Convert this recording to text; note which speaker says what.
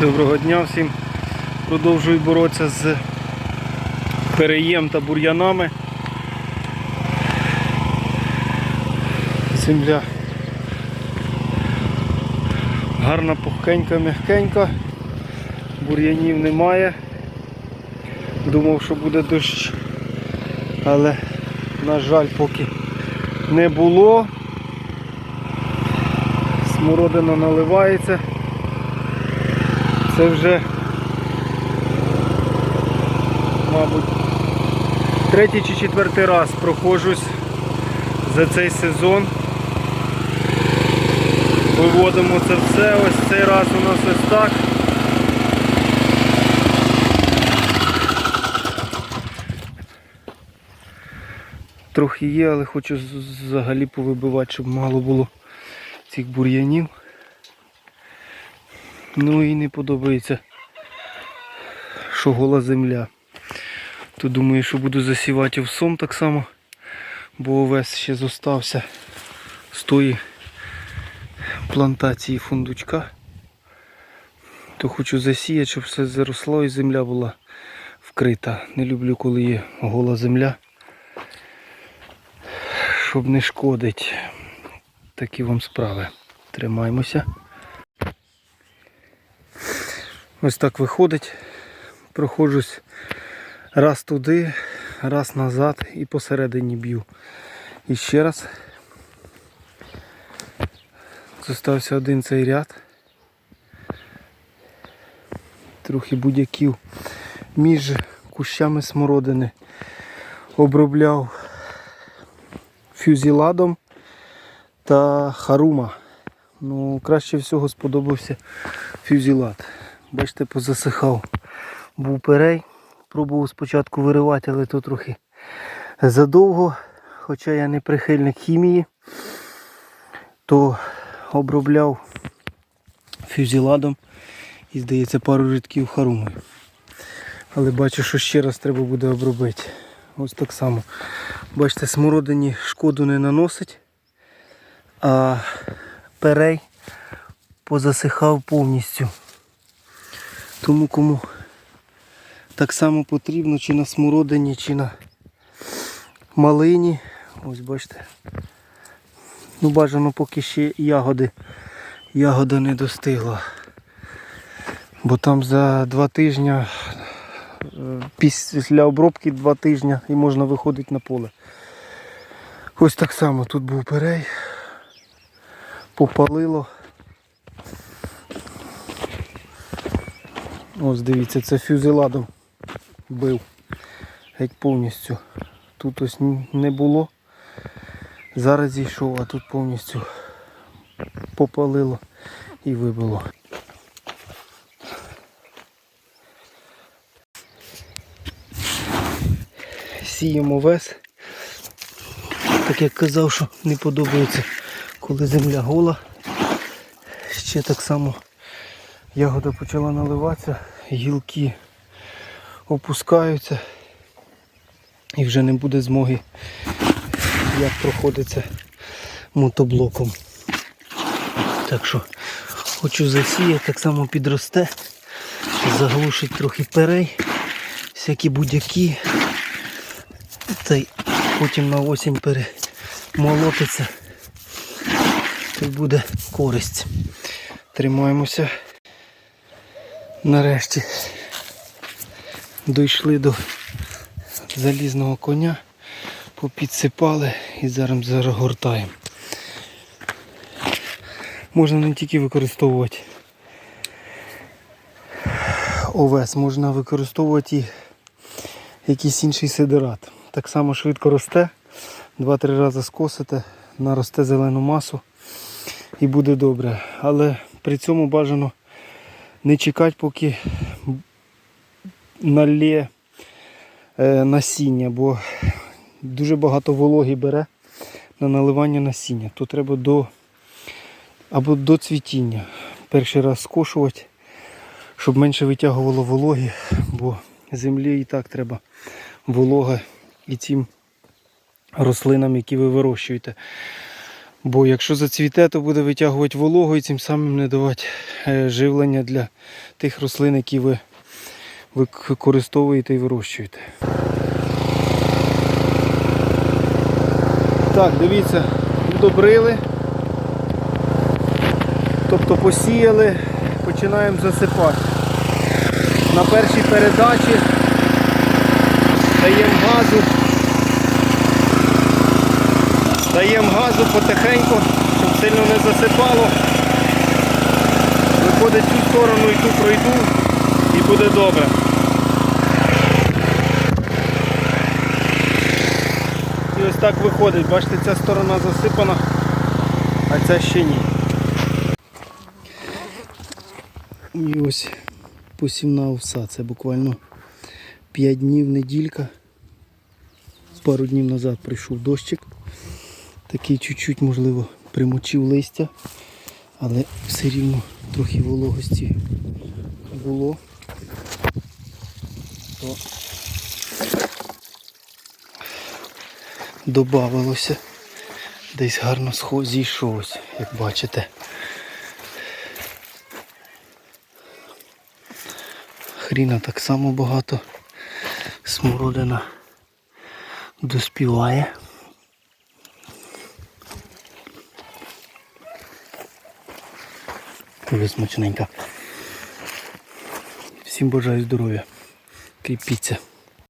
Speaker 1: Доброго дня всім. Продовжую боротися з переєм та бур'янами. Земля гарна, пухкенька, м'ягкенька, бур'янів немає. Думав, що буде дощ, але, на жаль, поки не було. Смородина наливається. Це вже, мабуть, третій чи четвертий раз проходжусь за цей сезон. Виводимо це все. Ось цей раз у нас ось так. Трохи є, але хочу взагалі повибивати, щоб мало було цих бур'янів. Ну і не подобається, що гола земля. То думаю, що буду засівати овсом так само, бо овес ще зостався з тої плантації фундучка. То хочу засіяти, щоб все заросло і земля була вкрита. Не люблю, коли є гола земля. Щоб не шкодить. Такі вам справи. Тримаємося. Ось так виходить. Проходжусь раз туди, раз назад і посередині б'ю. І ще раз. Зостався один цей ряд. Трохи будь-яків між кущами смородини обробляв фюзіладом та харума. Ну, краще всього сподобався фюзілад. Бачите, позасихав. Був перей. Пробував спочатку виривати, але то трохи задовго. Хоча я не прихильник хімії, то обробляв фюзіладом і, здається, пару рядків харумою. Але бачу, що ще раз треба буде обробити. Ось так само. Бачите, смородині шкоду не наносить, а перей позасихав повністю. Тому кому так само потрібно чи на смородині, чи на малині. Ось бачите. Ну бажано поки ще ягоди. Ягода не достигла. Бо там за два тижні, е, після обробки два тижні і можна виходити на поле. Ось так само тут був перей. Попалило. Ось дивіться, це фюзеладом бив. Геть повністю. Тут ось не було. Зараз зійшов, а тут повністю попалило і вибило. Сіємо вес. Так як казав, що не подобається, коли земля гола. Ще так само ягода почала наливатися, гілки опускаються і вже не буде змоги як проходиться мотоблоком. Так що хочу засіяти, так само підросте, заглушить трохи перей, всякі будь-які, та й потім на осінь перемолотиться, то й буде користь. Тримаємося. Нарешті дійшли до залізного коня, попідсипали і зараз загортаємо. Можна не тільки використовувати овес, можна використовувати і якийсь інший сидерат. Так само швидко росте, два-три рази скосите, наросте зелену масу і буде добре. Але при цьому бажано не чекати, поки налє е, насіння, бо дуже багато вологи бере на наливання насіння. То треба до або до цвітіння. Перший раз скошувати, щоб менше витягувало вологи, бо землі і так треба волога і цим рослинам, які ви вирощуєте. Бо якщо зацвіте, то буде витягувати вологу і цим самим не давати е, живлення для тих рослин, які ви використовуєте і вирощуєте. Так, дивіться, удобрили. Тобто посіяли, починаємо засипати. На першій передачі даємо газу. Даємо газу потихеньку, щоб сильно не засипало. Виходить цю сторону і ту пройду і буде добре. І ось так виходить. Бачите, ця сторона засипана, а ця ще ні. І ось посівна овса. Це буквально 5 днів, неділька. Пару днів назад прийшов дощик. Такий чуть-чуть, можливо, примочив листя, але все рівно трохи вологості було. То добавилося. Десь гарно схо- зійшов, як бачите. Хріна так само багато. Смородина доспіває. Дуже смачненька. Всім бажаю здоров'я. Кріпіться.